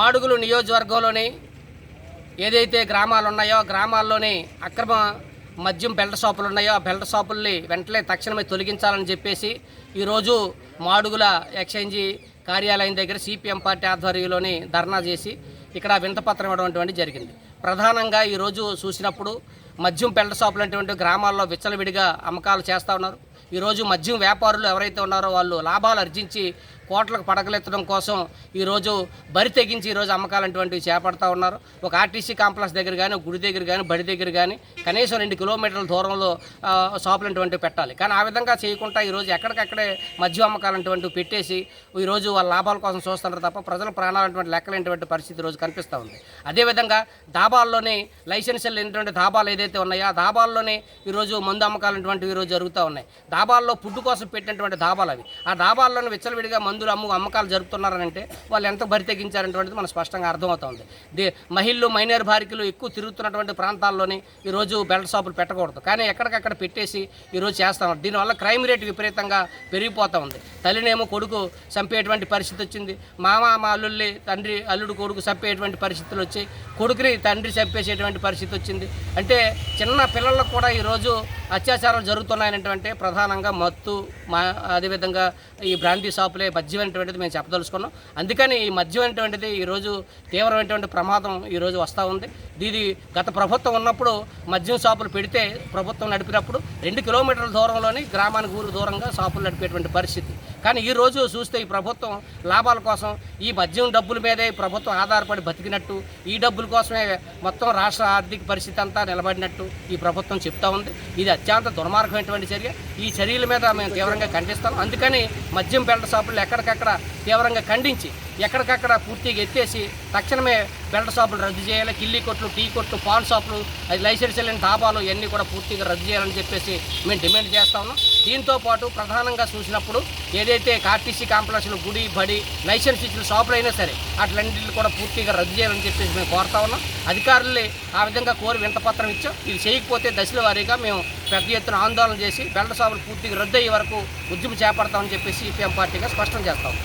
మాడుగులు నియోజకవర్గంలోని ఏదైతే గ్రామాలు ఉన్నాయో గ్రామాల్లోని అక్రమ మద్యం బెల్ట్ షాపులు ఉన్నాయో ఆ బెల్ట్ షాపుల్ని వెంటనే తక్షణమే తొలగించాలని చెప్పేసి ఈరోజు మాడుగుల ఎక్స్చేంజి కార్యాలయం దగ్గర సిపిఎం పార్టీ ఆధ్వర్యంలోని ధర్నా చేసి ఇక్కడ వింతపత్రం ఇవ్వడం జరిగింది. ప్రధానంగా ఈరోజు చూసినప్పుడు మద్యం బెల్ట్ షాపులు అనేటువంటి గ్రామాల్లో విచ్చలవిడిగా అమ్మకాలు చేస్తూ ఉన్నారు. ఈరోజు మద్యం వ్యాపారులు ఎవరైతే ఉన్నారో వాళ్ళు లాభాలు ఆర్జించి కోట్లకు పడకలెత్తడం కోసం ఈరోజు బరి తెగించి ఈరోజు అమ్మకాలంటువంటివి చేపడతా ఉన్నారు. ఒక ఆర్టీసీ కాంప్లెక్స్ దగ్గర కానీ గుడి దగ్గర కానీ బడి దగ్గర కానీ కనీసం రెండు కిలోమీటర్ల దూరంలో షాపులు అటువంటివి పెట్టాలి. కానీ ఆ విధంగా చేయకుండా ఈరోజు ఎక్కడికక్కడే మద్యం అమ్మకాలు అటువంటివి పెట్టేసి ఈరోజు వాళ్ళ లాభాల కోసం చూస్తున్నారు తప్ప ప్రజల ప్రాణాలు అటువంటి లెక్కలేనటువంటి పరిస్థితి ఈరోజు కనిపిస్తూ ఉంది. అదేవిధంగా ధాబాల్లోని లైసెన్సులు లేనటువంటి ధాబాలు ఏదైతే ఉన్నాయో ఆ ధాబాల్లోనే ఈరోజు మందు అమ్మకాలు అటువంటివి ఈరోజు జరుగుతూ ఉన్నాయి. ధాబాల్లో ఫుడ్ కోసం పెట్టినటువంటి ధాబాలు అవి. ఆ ధాబాల్లోనే విచ్చలవిడిగా మందులు అమ్ము అమ్మకాలు జరుపుతున్నారనంటే వాళ్ళు ఎంత బరి తెగించారనేటువంటిది మనకు స్పష్టంగా అర్థమవుతుంది. దే మహిళలు మైనర్ భారికలు ఎక్కువ తిరుగుతున్నటువంటి ప్రాంతాల్లోని ఈరోజు బెల్ట్ షాపులు పెట్టకూడదు. కానీ ఎక్కడికక్కడ పెట్టేసి ఈరోజు చేస్తాం. దీనివల్ల క్రైమ్ రేట్ విపరీతంగా పెరిగిపోతూ ఉంది. తల్లినేమో కొడుకు చంపేటువంటి పరిస్థితి వచ్చింది. మామ మా అల్లుల్ని తండ్రి అల్లుడు కొడుకు చంపేటువంటి పరిస్థితులు వచ్చాయి. కొడుకుని తండ్రి చంపేసేటువంటి పరిస్థితి వచ్చింది. అంటే చిన్న పిల్లలకు కూడా ఈరోజు అత్యాచారాలు జరుగుతున్నాయనేటువంటి ప్రధానంగా మత్తు మా అదేవిధంగా ఈ బ్రాంతి షాపులే మద్యం అనేటువంటిది మేము చెప్పదలుచుకున్నాం. అందుకని ఈ మద్యం అనేటువంటిది ఈరోజు తీవ్రమైనటువంటి ప్రమాదం ఈరోజు వస్తూ ఉంది. దీని గత ప్రభుత్వం ఉన్నప్పుడు మద్యం షాపులు పెడితే ప్రభుత్వం నడిపినప్పుడు రెండు కిలోమీటర్ల దూరంలోని గ్రామానికి ఊరు దూరంగా షాపులు నడిపేటువంటి పరిస్థితి. కానీ ఈ రోజు చూస్తే ఈ ప్రభుత్వం లాభాల కోసం ఈ మద్యం డబ్బుల మీదే ఈ ప్రభుత్వం ఆధారపడి బతికినట్టు ఈ డబ్బుల కోసమే మొత్తం రాష్ట్ర ఆర్థిక పరిస్థితి అంతా నిలబడినట్టు ఈ ప్రభుత్వం చెప్తా ఉంది. ఇది అత్యంత దుర్మార్గమైనటువంటి చర్య. ఈ చర్యల మీద మేము తీవ్రంగా ఖండిస్తాం. అందుకని మద్యం బెల్ట్ షాపులు ఎక్కడికక్కడ తీవ్రంగా ఖండించి ఎక్కడికక్కడ పూర్తిగా ఎత్తేసి తక్షణమే బెల్ట్ షాపులు రద్దు చేయాలి. కిల్లీ కొట్లు టీ కొట్లు పాన్ షాపులు అది లైసెన్స్ లేని డాబాలు ఇవన్నీ కూడా పూర్తిగా రద్దు చేయాలని చెప్పేసి మేము డిమాండ్ చేస్తా ఉన్నాం. దీంతో పాటు ప్రధానంగా చూసినప్పుడు ఏదైతే ఆర్టీసీ కాంప్లెక్స్లు గుడి బడి లైసెన్స్ ఇచ్చిన షాపులు అయినా సరే అట్లన్నింటిని కూడా పూర్తిగా రద్దు చేయాలని చెప్పేసి మేము కోరుతా ఉన్నాం. అధికారులు ఆ విధంగా కోరి వింతపత్రం ఇచ్చాం. ఇది చేయకపోతే దశల వారీగా మేము పెద్ద ఎత్తున ఆందోళన చేసి బెల్ట్ షాపులు పూర్తిగా రద్దు అయ్యే వరకు ఉద్యమం చేపడతామని చెప్పేసి సిపిఎం పార్టీగా స్పష్టం చేస్తాం.